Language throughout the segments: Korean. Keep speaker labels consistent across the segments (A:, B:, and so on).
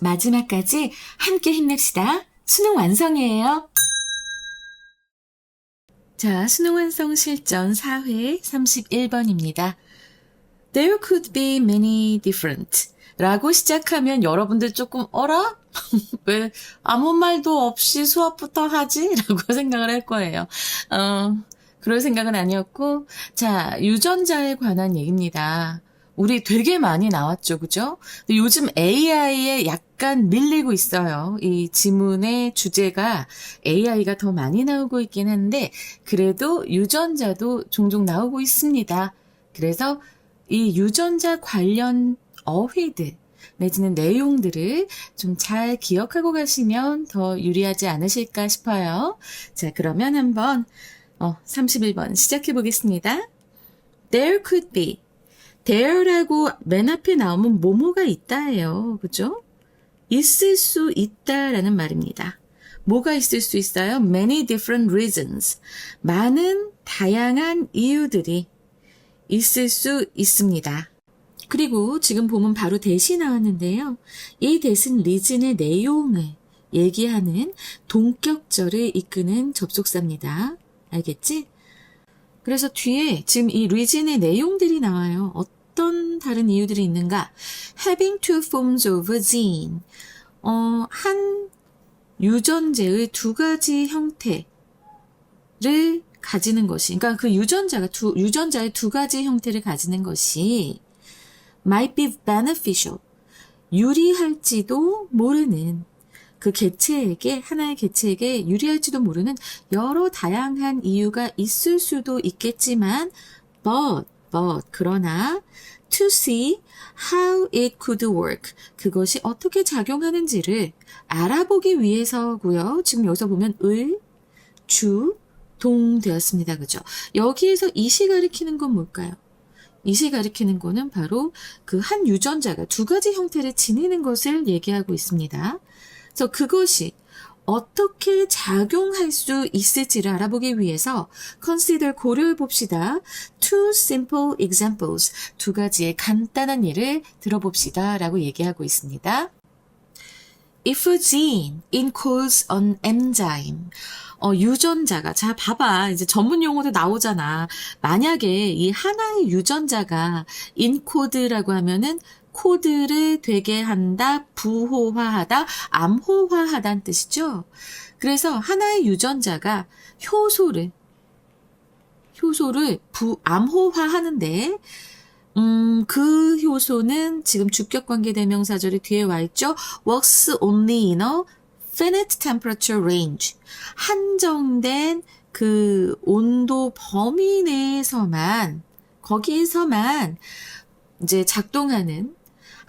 A: 마지막까지 함께 힘냅시다. 수능 완성이에요. 자, 수능 완성 실전 4회 31번입니다. There could be many different. 라고 시작하면 여러분들 조금, 어라? 왜 아무 말도 없이 수업부터 하지? 라고 생각을 할 거예요. 어, 그럴 생각은 아니었고, 자, 유전자에 관한 얘기입니다. 우리 되게 많이 나왔죠, 그죠? 요즘 AI에 약간 밀리고 있어요. 이 지문의 주제가 AI가 더 많이 나오고 있긴 한데, 그래도 유전자도 종종 나오고 있습니다. 그래서 이 유전자 관련 어휘들, 내지는 내용들을 좀 잘 기억하고 가시면 더 유리하지 않으실까 싶어요. 자, 그러면 한번 어, 31번 시작해 보겠습니다. There could be. There라고 맨 앞에 나오면 뭐뭐가 있다예요. 그죠? 있을 수 있다라는 말입니다. 뭐가 있을 수 있어요? Many different reasons. 많은 다양한 이유들이 있을 수 있습니다. 그리고 지금 보면 바로 대시 나왔는데요. 이 대신 리즌의 내용을 얘기하는 동격절을 이끄는 접속사입니다. 알겠지? 그래서 뒤에 지금 이 리즌의 내용들이 나와요. 어떤 다른 이유들이 있는가? Having two forms of gene. 어, 한 유전제의 두 가지 형태를 가지는 것이, 그러니까 그 유전자가 두, 유전자의 두 가지 형태를 가지는 것이 might be beneficial. 유리할지도 모르는 그 개체에게, 하나의 개체에게 유리할지도 모르는 여러 다양한 이유가 있을 수도 있겠지만, but, but, 그러나, to see how it could work. 그것이 어떻게 작용하는지를 알아보기 위해서고요. 지금 여기서 보면 을, 주, 동 되었습니다. 그죠? 여기에서 이시 가리키는 건 뭘까요? 이시 가리키는 거는 바로 그 한 유전자가 두 가지 형태를 지니는 것을 얘기하고 있습니다. 그래서 그것이 어떻게 작용할 수 있을지를 알아보기 위해서 consider 고려해 봅시다. Two simple examples. 두 가지의 간단한 예를 들어봅시다. 라고 얘기하고 있습니다. If a gene encodes an enzyme, 어, 유전자가, 자, 봐봐. 이제 전문 용어도 나오잖아. 만약에 이 하나의 유전자가 인코드라고 하면은 코드를 되게 한다, 부호화하다, 암호화하다는 뜻이죠. 그래서 하나의 유전자가 효소를, 효소를 부, 암호화하는데, 음, 그 효소는 지금 주격 관계 대명사절이 뒤에 와 있죠. works only in a finite temperature range. 한정된 그 온도 범위 내에서만, 거기에서만 이제 작동하는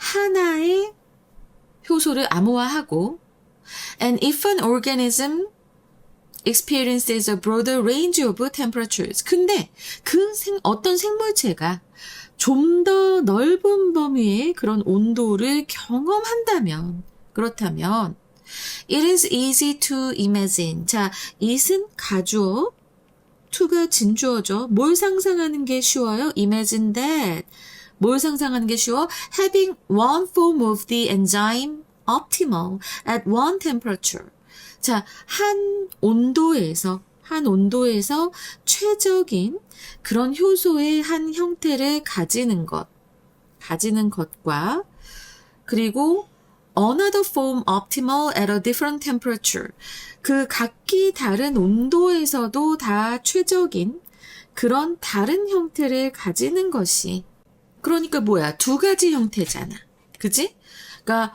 A: 하나의 효소를 암호화하고 and if an organism experiences a broader range of temperatures. 근데 그 생, 어떤 생물체가 좀 더 넓은 범위의 그런 온도를 경험한다면, 그렇다면, it is easy to imagine. 자, it은 가주어, to가 진주어죠. 뭘 상상하는 게 쉬워요? imagine that. 뭘 상상하는 게 쉬워? having one form of the enzyme optimal at one temperature. 자, 한 온도에서, 한 온도에서 최적인 그런 효소의 한 형태를 가지는 것, 가지는 것과, 그리고 another form optimal at a different temperature. 그 각기 다른 온도에서도 다 최적인 그런 다른 형태를 가지는 것이 그러니까 뭐야? 두 가지 형태잖아. 그지? 그러니까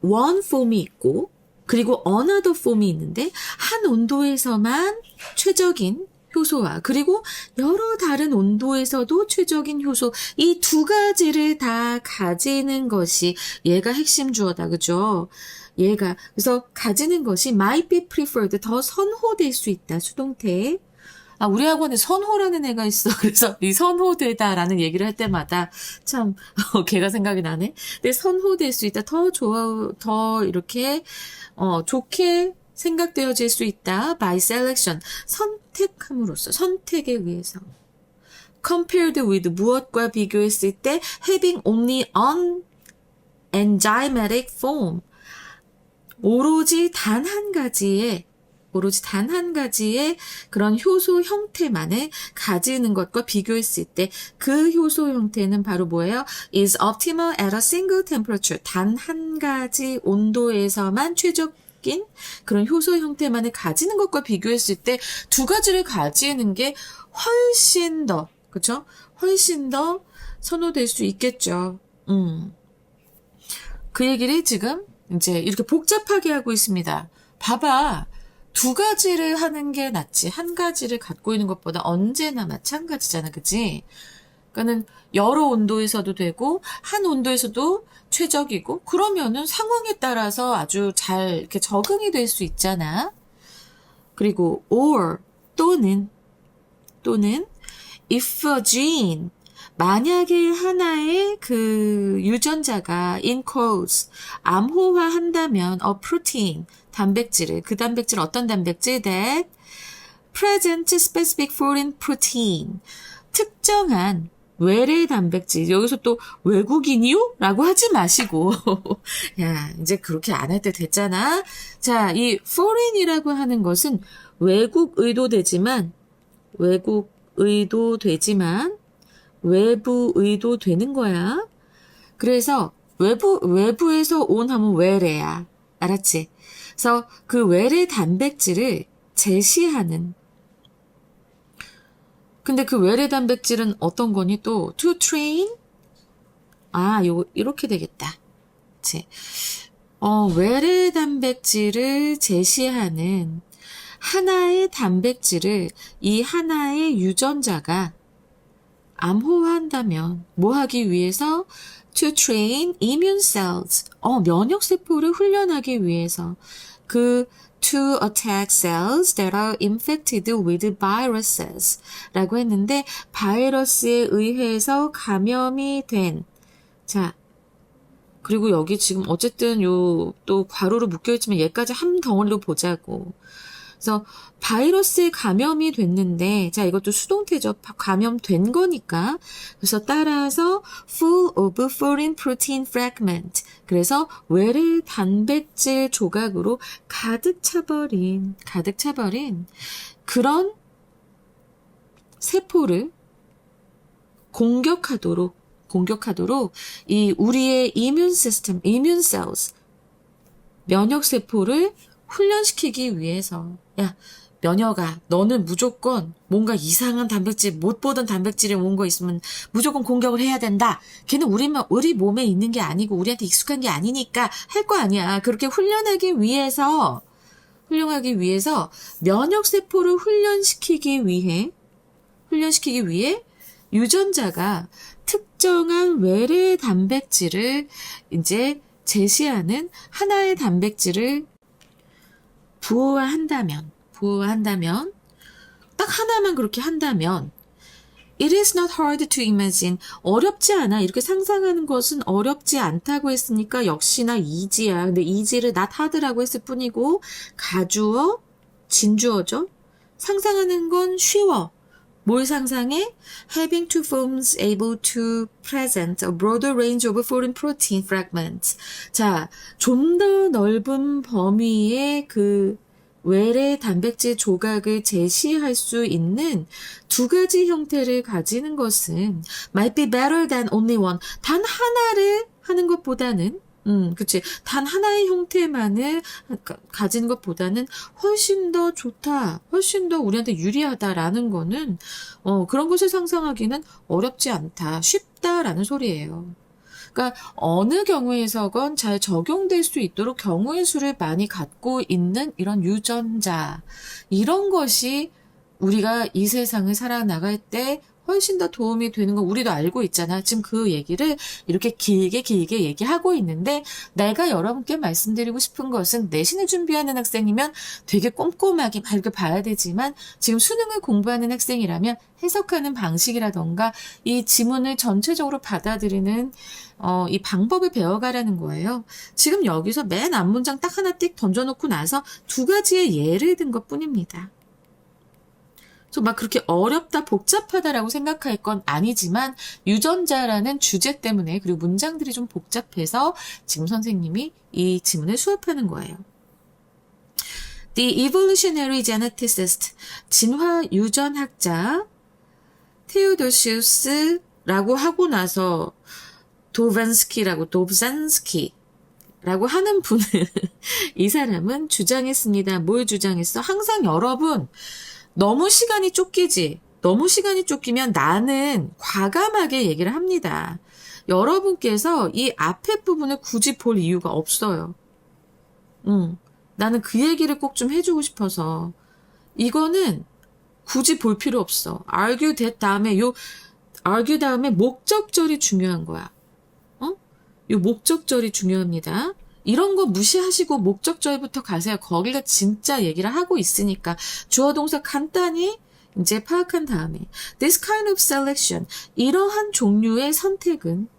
A: one form이 있고 그리고 another form이 있는데 한 온도에서만 최적인 효소와 그리고 여러 다른 온도에서도 최적인 효소 이 두 가지를 다 가지는 것이 얘가 핵심 주어다 그죠? 얘가 그래서 가지는 것이 might be preferred 더 선호될 수 있다 수동태 아, 우리 학원에 선호라는 애가 있어. 그래서 이 선호되다라는 얘기를 할 때마다 참, 어, 걔가 생각이 나네. 근데 선호될 수 있다. 더 좋아, 더 이렇게, 어, 좋게 생각되어질 수 있다. by selection. 선택함으로써, 선택에 의해서. compared with 무엇과 비교했을 때 having only one enzymatic form. 오로지 단 한 가지의 오로지 단 한 가지의 그런 효소 형태만을 가지는 것과 비교했을 때 그 효소 형태는 바로 뭐예요? is optimal at a single temperature. 단 한 가지 온도에서만 최적 인 그런 효소 형태만을 가지는 것과 비교했을 때 두 가지를 가지는 게 훨씬 더, 그쵸? 훨씬 더 선호될 수 있겠죠. 음. 그 얘기를 지금 이제 이렇게 복잡하게 하고 있습니다. 봐봐. 두 가지를 하는 게 낫지. 한 가지를 갖고 있는 것보다 언제나 마찬가지잖아. 그치? 그러니까는 여러 온도에서도 되고, 한 온도에서도 최적이고, 그러면은 상황에 따라서 아주 잘 이렇게 적응이 될 수 있잖아. 그리고 or 또는 또는 if a gene 만약에 하나의 그 유전자가 in quotes 암호화한다면 a protein 단백질을 그 단백질 어떤 단백질? That present specific foreign protein. 특정한 외래 단백질. 여기서 또 외국인이요? 라고 하지 마시고. 야 이제 그렇게 안 할 때 됐잖아. 자 이 foreign이라고 하는 것은 외국 의도 되지만 외국 의도 되지만 외부 의도 되는 거야. 그래서 외부 외부에서 온 하면 외래야. 알았지 그래서 그 외래 단백질을 제시하는 근데 그 외래 단백질은 어떤 거니 또 to train 아, 요 이렇게 되겠다. 그치? 어, 외래 단백질을 제시하는 하나의 단백질을 이 하나의 유전자가 암호화한다면 뭐 하기 위해서? To train immune cells. 어, 면역 세포를 훈련하기 위해서. 그 to attack cells that are infected with viruses 라고 했는데 바이러스에 의해서 감염이 된. 자, 그리고 여기 지금 어쨌든 요 또 괄호로 묶여있지만 얘까지 한 덩어리로 보자고. 그래서 바이러스에 감염이 됐는데, 자, 이것도 수동태죠. 감염된 거니까. 그래서 따라서 full of foreign protein fragment. 그래서 외래 단백질 조각으로 가득 차버린, 가득 차버린 그런 세포를 공격하도록 공격하도록 이 우리의 이뮨 시스템, 이뮨 셀스 면역 세포를 훈련시키기 위해서 야 면역아 너는 무조건 뭔가 이상한 단백질 못 보던 단백질이 온 거 있으면 무조건 공격을 해야 된다. 걔는 우리 우리 몸에 있는 게 아니고 우리한테 익숙한 게 아니니까 할 거 아니야. 그렇게 훈련하기 위해서 훈련하기 위해서 면역 세포를 훈련시키기 위해 훈련시키기 위해 유전자가 특정한 외래 단백질을 이제 제시하는 하나의 단백질을 부호화한다면, 부호화한다면, 딱 하나만 그렇게 한다면, It is not hard to imagine. 어렵지 않아. 이렇게 상상하는 것은 어렵지 않다고 했으니까 역시나 easy야. 근데 easy를 not hard라고 했을 뿐이고, 가주어, 진주어죠. 상상하는 건 쉬워. 뭘 상상해? Having two forms able to present a broader range of foreign protein fragments. 자, 좀 더 넓은 범위의 그 외래 단백질 조각을 제시할 수 있는 두 가지 형태를 가지는 것은 might be better than only one. 단 하나를 하는 것보다는 음, 그치. 단 하나의 형태만을 가- 가진 것보다는 훨씬 더 좋다, 훨씬 더 우리한테 유리하다라는 거는, 어, 그런 것을 상상하기는 어렵지 않다, 쉽다라는 소리예요. 그러니까 어느 경우에서건 잘 적용될 수 있도록 경우의 수를 많이 갖고 있는 이런 유전자, 이런 것이 우리가 이 세상을 살아나갈 때 훨씬 더 도움이 되는 거 우리도 알고 있잖아. 지금 그 얘기를 이렇게 길게 길게 얘기하고 있는데 내가 여러분께 말씀드리고 싶은 것은 내신을 준비하는 학생이면 되게 꼼꼼하게 밝게 봐야 되지만 지금 수능을 공부하는 학생이라면 해석하는 방식이라던가 이 지문을 전체적으로 받아들이는 어, 이 방법을 배워가라는 거예요. 지금 여기서 맨 앞문장 딱 하나 띡 던져놓고 나서 두 가지의 예를 든 것 뿐입니다. 막 그렇게 어렵다, 복잡하다라고 생각할 건 아니지만 유전자라는 주제 때문에 그리고 문장들이 좀 복잡해서 지금 선생님이 이 지문을 수업하는 거예요. The evolutionary geneticist, 진화 유전학자 테오도시우스라고 하고 나서 도반스키라고 도브잔스키 라고 하는 분은 이 사람은 주장했습니다. 뭘 주장했어? 항상 여러분 너무 시간이 쫓기지. 너무 시간이 쫓기면 나는 과감하게 얘기를 합니다. 여러분께서 이 앞에 부분을 굳이 볼 이유가 없어요. 응. 나는 그 얘기를 꼭 좀 해주고 싶어서. 이거는 굳이 볼 필요 없어. argue that 다음에 요 argue 다음에 목적절이 중요한 거야. 어? 요 목적절이 중요합니다. 이런 거 무시하시고 목적절부터 가세요. 거기가 진짜 얘기를 하고 있으니까 주어 동사 간단히 이제 파악한 다음에 this kind of selection 이러한 종류의 선택은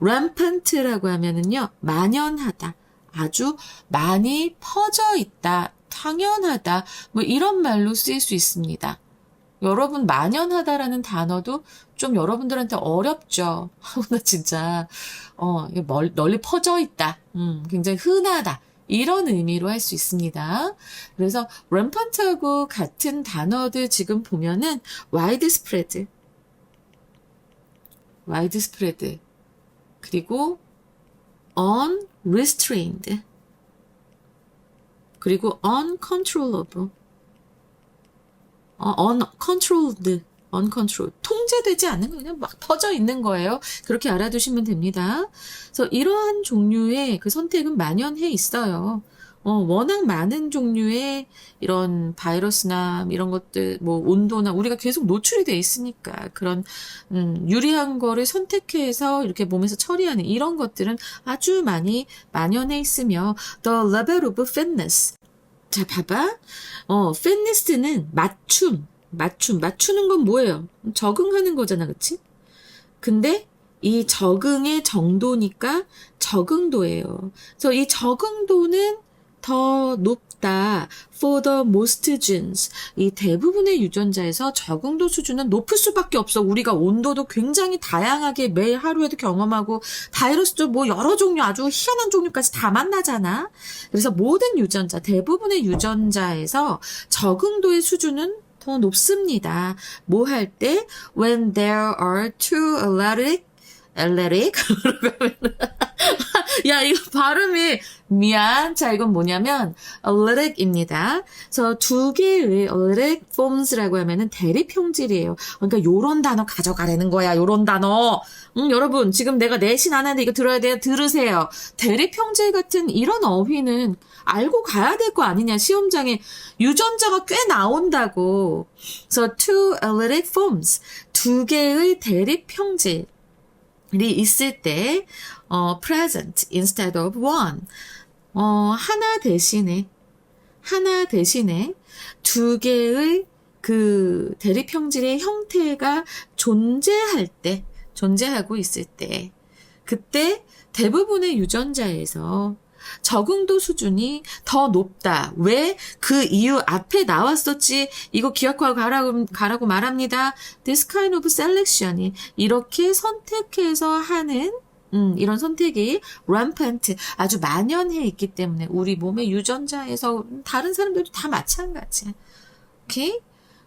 A: rampant라고 하면은요 만연하다 아주 많이 퍼져 있다 당연하다 뭐 이런 말로 쓰일 수 있습니다. 여러분 만연하다라는 단어도 좀 여러분들한테 어렵죠. 나 진짜 어 멀, 널리 퍼져 있다. 음, 굉장히 흔하다. 이런 의미로 할 수 있습니다. 그래서 rampant하고 같은 단어들 지금 보면은 widespread, widespread, 그리고 unrestrained, 그리고 uncontrollable, 어, uncontrolled, uncontrolled. 통제되지 않는 거 그냥 막 퍼져 있는 거예요. 그렇게 알아두시면 됩니다. 그래서 이러한 종류의 그 선택은 만연해 있어요. 어, 워낙 많은 종류의 이런 바이러스나 이런 것들, 뭐 온도나 우리가 계속 노출이 돼 있으니까 그런 음, 유리한 거를 선택해서 이렇게 몸에서 처리하는 이런 것들은 아주 많이 만연해 있으며 the level of fitness 자, 봐봐. 어, fitness는 맞춤, 맞춤, 맞추는 건 뭐예요? 적응하는 거잖아, 그치? 근데 이 적응의 정도니까 적응도예요. 그래서 이 적응도는 더 높다. For the most genes. 이 대부분의 유전자에서 적응도 수준은 높을 수밖에 없어. 우리가 온도도 굉장히 다양하게 매일 하루에도 경험하고 바이러스도 뭐 여러 종류 아주 희한한 종류까지 다 만나잖아. 그래서 모든 유전자, 대부분의 유전자에서 적응도의 수준은 더 높습니다. 뭐 할 때? When there are two allergic 엘레릭? 야, 이거 발음이 미안. 자, 이건 뭐냐면 alleric입니다. 그래서 두 개의 allergic forms라고 하면은 대립 형질이에요. 그러니까 요런 단어 가져가라는 거야. 요런 단어. 음, 여러분, 지금 내가 내신 안 하는데 이거 들어야 돼요. 들으세요. 대립 형질 같은 이런 어휘는 알고 가야 될 거 아니냐. 시험장에 유전자가 꽤 나온다고. 그래서 two allergic forms. 두 개의 대립 형질. 이 있을 때, 어, present instead of one. 어, 하나 대신에, 하나 대신에 두 개의 그 대립 형질의 형태가 존재할 때, 존재하고 있을 때, 그때 대부분의 유전자에서 적응도 수준이 더 높다. 왜? 그 이유 앞에 나왔었지. 이거 기억하고 가라고, 가라고 말합니다. This kind of selection이 이렇게 선택해서 하는 음, 이런 선택이 rampant, 아주 만연해 있기 때문에 우리 몸의 유전자에서 다른 사람들도 다 마찬가지야. 오케이?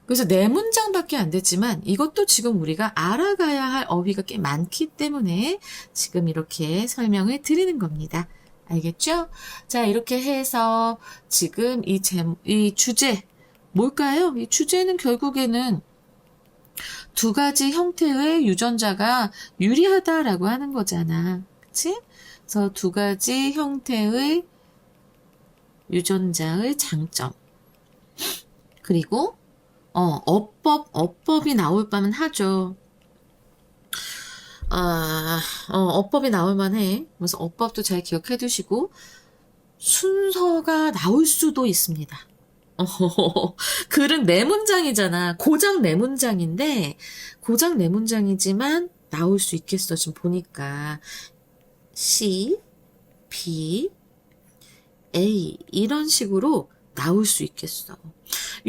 A: 그래서 네 문장밖에 안 됐지만 이것도 지금 우리가 알아가야 할 어휘가 꽤 많기 때문에 지금 이렇게 설명을 드리는 겁니다. 알겠죠? 자, 이렇게 해서 지금 이 제, 이 주제, 뭘까요? 이 주제는 결국에는 두 가지 형태의 유전자가 유리하다라고 하는 거잖아. 그치? 그래서 두 가지 형태의 유전자의 장점. 그리고, 어, 어법, 어법이 나올 바면 하죠. 아, 어, 어법이 나올 만해. 그래서 어법도 잘 기억해 두시고, 순서가 나올 수도 있습니다. 어, 글은 네 문장이잖아. 고작 네 문장인데, 고작 네 문장이지만 나올 수 있겠어. 지금 보니까. C, B, A. 이런 식으로 나올 수 있겠어.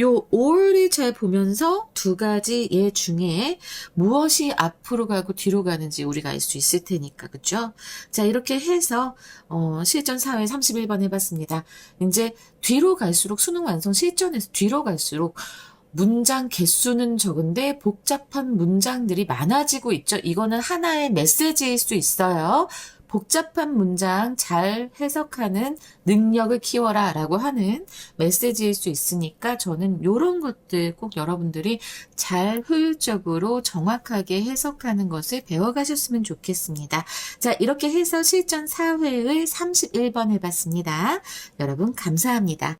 A: 요 or를 잘 보면서 두 가지 예 중에 무엇이 앞으로 가고 뒤로 가는지 우리가 알 수 있을 테니까, 그죠? 자, 이렇게 해서, 어, 실전 사회 31번 해봤습니다. 이제 뒤로 갈수록 수능 완성 실전에서 뒤로 갈수록 문장 개수는 적은데 복잡한 문장들이 많아지고 있죠. 이거는 하나의 메시지일 수 있어요. 복잡한 문장 잘 해석하는 능력을 키워라 라고 하는 메시지일 수 있으니까 저는 이런 것들 꼭 여러분들이 잘 효율적으로 정확하게 해석하는 것을 배워가셨으면 좋겠습니다. 자, 이렇게 해서 실전 4회의 31번 해봤습니다. 여러분, 감사합니다.